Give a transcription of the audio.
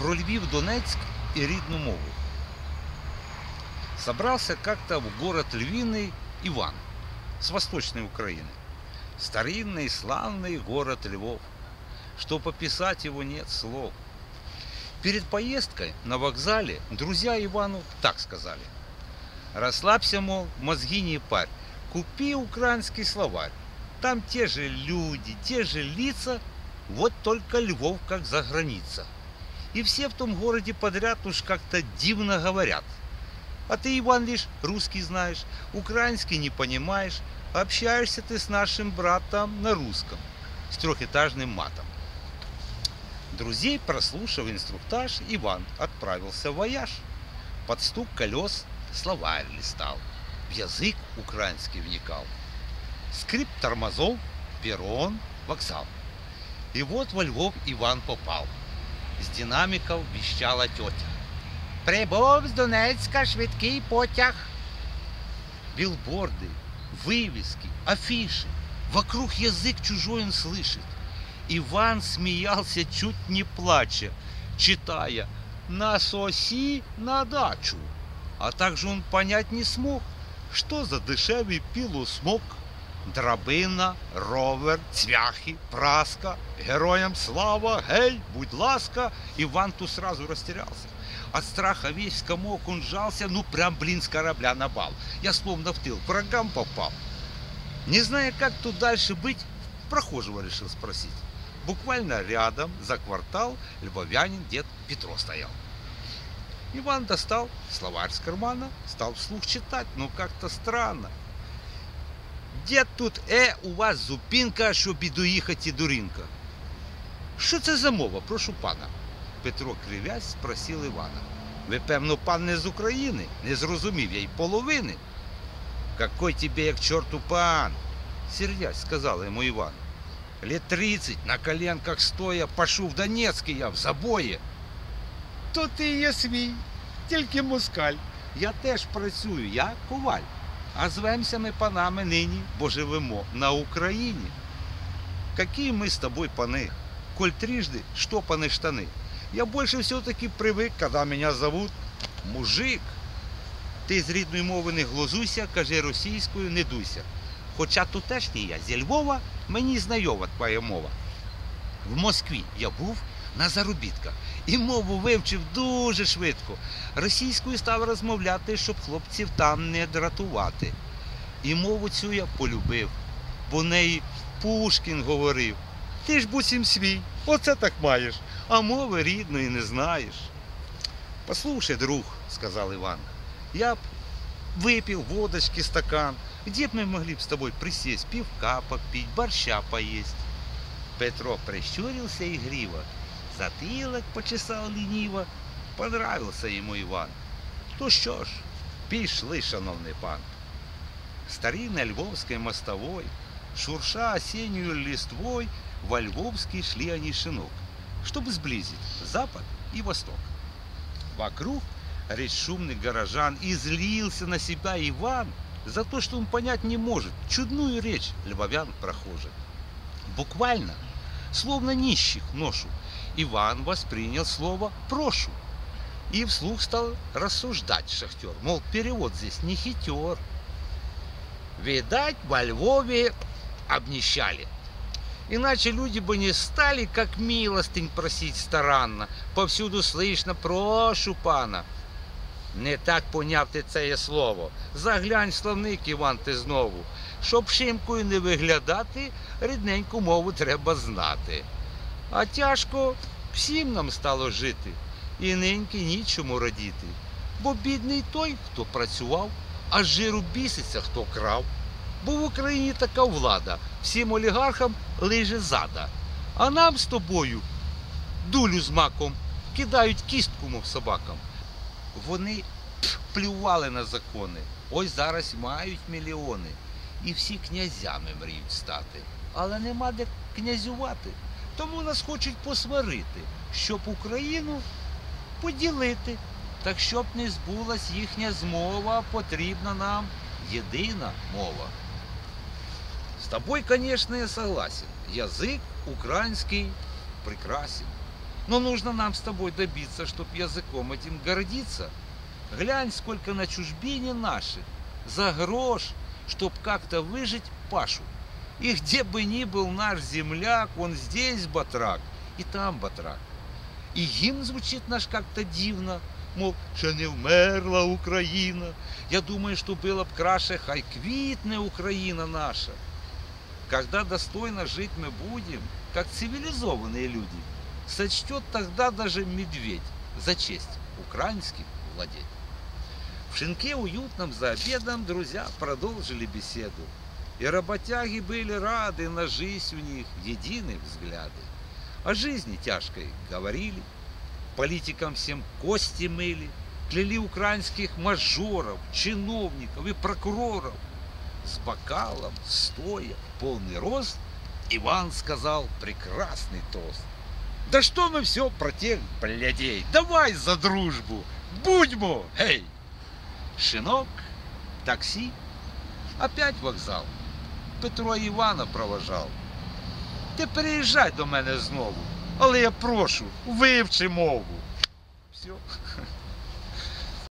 про Львів, Донецк и рідну мову. Собрался как-то в город Львиный Иван с восточной Украины. Старинный, славный город Львов, что пописать его нет слов. Перед поездкой на вокзале друзья Ивану так сказали. Расслабься, мол, мозги не парь, купи украинский словарь. Там те же люди, те же лица, вот только Львов как за граница. И все в том городе подряд уж как-то дивно говорят. А ты, Иван, лишь русский знаешь, украинский не понимаешь, общаешься ты с нашим братом на русском, с трехэтажным матом. Друзей, прослушав инструктаж, Иван отправился в вояж. Под стук колес словарь листал, в язык украинский вникал. Скрип тормозов, перрон, вокзал. И вот во Львов Иван попал. З динамиков вещала тетя. Прибув з Донецька швидкий потяг. Билборды, вывески, афиши. Вокруг язык чужой он слышит. Иван смеялся, чуть не плача, читая «На соси на дачу». А также он понять не смог, что за дешевый пилосмок. Драбина, ровер, цвяхи, праска, героям слава, гей, будь ласка. Иван тут сразу растерялся. От страха весь комок он сжался, ну прям, блин, с корабля на бал. Я словно в тыл к врагам попал. Не зная, как тут дальше быть, прохожего решил спросить. Буквально рядом, за квартал, львовянин дед Петро стоял. Иван достал словарь с кармана, стал вслух читать, но как-то странно. Де тут е у вас зупинка, щоб і доїхати дурінка? Що це за мова? Прошу пана. Петро кривясь спросив Івана. Ви, певно, пан не з України, не зрозумів я й половини. Какой тебе, як чорту пан? Сердясь, сказал ему Иван. Лет тридцать, на коленках стоя, пошу в Донецький я в забої. То ти є свій, тільки москаль. Я теж працюю, я коваль. А звемся ми панами нині, бо живемо на Україні. Какие мы с тобой паны, коль трижды штопаны штаны. Я больше все-таки привык, когда меня зовут мужик. Ти з рідної мови не глузуйся, кажи російською, не дуйся. Хоча тутешній я зі Львова, мені знайома твоя мова. В Москві я був на заробітках і мову вивчив дуже швидко. Російською став розмовляти, щоб хлопців там не дратувати. І мову цю я полюбив, бо неї Пушкін говорив. Ти ж буцім свій, оце так маєш, а мови рідної не знаєш. Послушай, друг, сказал Иван, я б выпил водочки стакан. Где б мы могли б с тобой присесть, пивка попить, борща поесть? Петро прищурился игриво, затылок почесал лениво. Понравился ему Иван. То що ж, пішли, шановний пан. Старинной львовской мостовой, шурша осеннюю листвой, во Львовский шли они шинок, чтобы сблизить запад и восток. Вокруг речь шумных горожан, и злился на себя Иван за то, что он понять не может чудную речь львовян прохожих. Буквально, словно нищих ношу, Иван воспринял слово «прошу» и вслух стал рассуждать шахтер, мол, перевод здесь не хитер. Видать, во Львове обнищали. Иначе люди бы не стали, как милостынь просить старанно. Повсюду слышно «прошу пана». Не так поняв ти це слово. Заглянь словник, Іван, ти знову. Щоб шимкою не виглядати, рідненьку мову треба знати. А тяжко всім нам стало жити, і неньки нічому радіти. Бо бідний той, хто працював, а жиру біситься, хто крав. Бо в Україні така влада, всім олігархам лиже зада. А нам з тобою дулю з маком кидають кістку, мов собакам. Вони плювали на закони. Ось зараз мають мільйони. І всі князями мріють стати. Але нема де князювати. Тому нас хочуть посварити, щоб Україну поділити. Так щоб не збулась їхня змова, потрібна нам єдина мова. С тобой, конечно, я согласен. Язык украинский прекрасен. Но нужно нам с тобой добиться, чтоб языком этим гордиться. Глянь, сколько на чужбине наших. За грош, чтоб как-то выжить пашу. И где бы ни был наш земляк, он здесь батрак, и там батрак. І гімн звучить наш как-то дивно, мов, ще не вмерла Україна. Я думаю, что было б краше, хай квітне Україна наша. Когда достойно жить мы будем, как цивилизованные люди, сочтет тогда даже медведь за честь украинским владеть. В шинке уютном за обедом друзья продолжили беседу. И работяги были рады на жизнь у них единые взгляды. О жизни тяжкой говорили, политикам всем кости мыли, кляли украинских мажоров, чиновников и прокуроров. С бокалом, стоя, полный рост, Иван сказал прекрасный тост. Да что мы все про тех блядей, давай за дружбу, будьмо, эй! Шинок, такси, опять вокзал. Петро Івана проважав. Ти приїжджай до мене знову, але я прошу, вивчи мову. Все.